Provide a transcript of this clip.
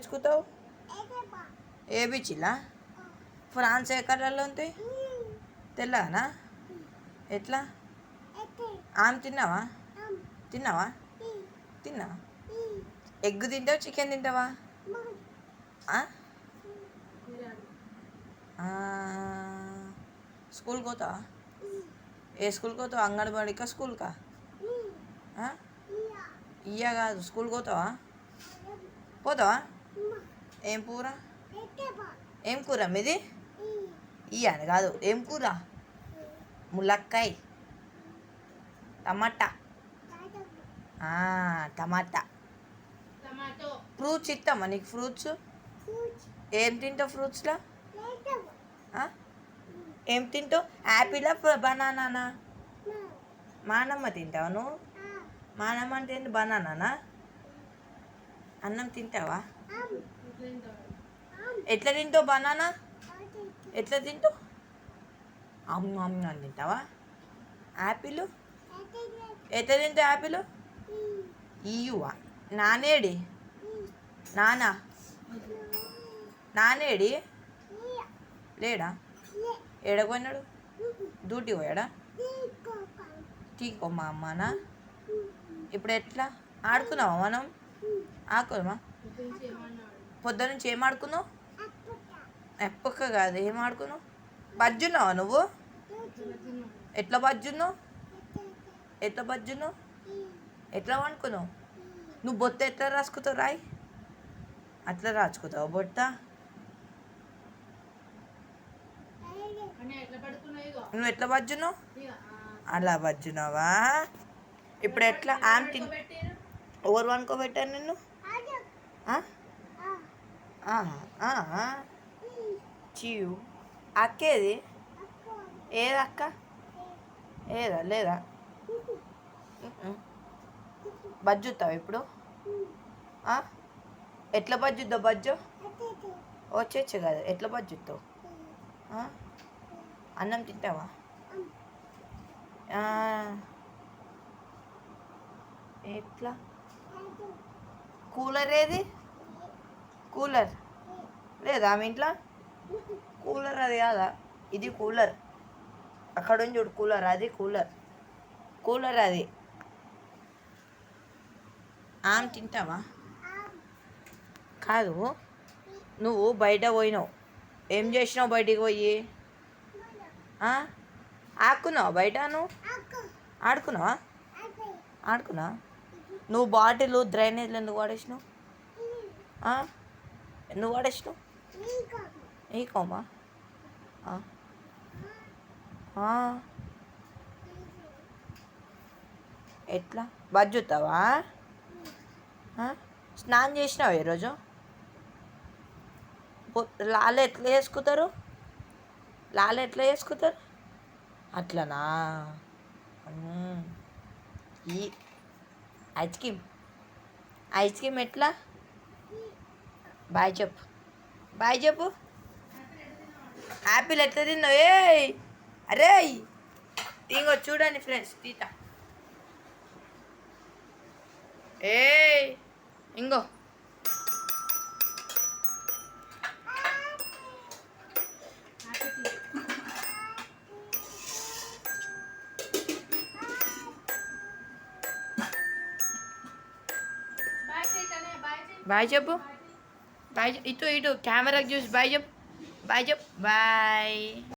నేర్చుకుతావు? ఏ బీచ్లా? France ఏ కలర్లో ఉంది? తెల్లనా ఎట్లా? ఆమె తిన్నావా? తిన్నావా? తిన్నావా? ఎగ్ తింటావా చికెన్ తింటావా? స్కూల్కి పోతావా? ఏ స్కూల్కి పోతావా? అంగన్వాడీకా స్కూల్కా? ఆ? ఇయ్య కాదు. స్కూల్కి పోతావా? పోతావా? ఏం కూర? ఏం కూర మీది? ఇయ్యాని కాదు. ఏం కూర? ములక్కాయ్. టమాటా. ఆ, టమాటా. ఫ్రూట్స్ ఇస్తామా నీకు ఫ్రూట్స్? ఏం తింటావు ఫ్రూట్స్లో? ఏం తింటావు? యాపిలా బనానానా? మానమ్మ తింటావా నువ్వు? మానమ్మ అంటే బనానానా? అన్నం తింటావా? ఎట్లా తింటావు బనానా? ఎట్లా తింటావు? అమ్మ అమ్మ అని తింటావా? యాపిల్? ఎట్లా తింటావు యాపిల్? ఇయ్యువా నానేడి? నానా? నానేడి? లేడా? ఏడపోయినాడు డ్యూటీ పోయాడా? తీకో మా అమ్మనా? ఇప్పుడు ఎట్లా? ఆడుకున్నావా మనం? ఆడుకోమా? పొద్దు నుంచి ఏం ఆడుకున్నావు? ఎప్పక కాదు ఏం ఆడుకున్నావు? బజ్జున్నావా నువ్వు? ఎట్లా బజ్జున్నావు? ఎట్లా బజ్జున్నావు? ఎట్లా వండుకున్నావు? నువ్వు బొత్త ఎట్లా రాసుకుతావు రాయి? అట్లా రాసుకుతావు బొట్ట నువ్వు ఎట్లా బజ్జున్నావు? అలా బజ్జున్నావా? ఇప్పుడు ఎట్లా ఆమె తిన్ ఎవరు వండుకోబెట్టారు నిన్ను? ఆ? చీవు అక్కేది ఏది అక్క ఏదా లేదా ఉమ్మ్. బజ్జుతావు ఇప్పుడు ఎట్లా బజ్జుద్దావు బజ్జు వచ్చేచ్చు కదా ఎట్లా బజ్జుతావు అన్నం తింటావా ఎట్లా కూలర్ ఏది కూలర్. లేదా మీ ఇంట్లో? కూలర్ అది కాదా? ఇది కూలర్. అక్కడ ఉంది చూడు కూలర్ అది కూలర్. కూలర్ అది. ఆమె తింటావా? కాదు. నువ్వు బయట పోయినావు. ఏం చేసినావు బయటికి పోయి? ఆడుకున్నావా బయట నువ్వు? ఆడుకున్నావా? ఆడుకున్నావా? నువ్వు బాటిల్ డ్రైనేజ్లు ఎందుకు వాడేసినావు? ఆ? ఎందుకు వాడేసినావు? ఈ కోమా? ఎట్లా? బజ్జుతావా స్నానం చేసినావా ఈరోజు? లాలు ఎట్లా వేసుకుతారు లాలు ఎట్లా వేసుకుతారు అట్లనా? ఈ ఐస్ క్రీమ్. ఐస్ క్రీమ్ ఎట్లా? బాయ్ చెప్పు బాయ్ చెప్పు యాపిల్ ఎట్లా తిన్నావు ఏయ్ అరే ఇంకో చూడండి ఫ్రెండ్స్ తీత ఏయ్ ఇంగో బాయ్ చెప్పు బాయ్ ఇటు ఇటు కెమెరాకి చూసి బాయ్ చెప్పు బాయ్ చెప్పు బాయ్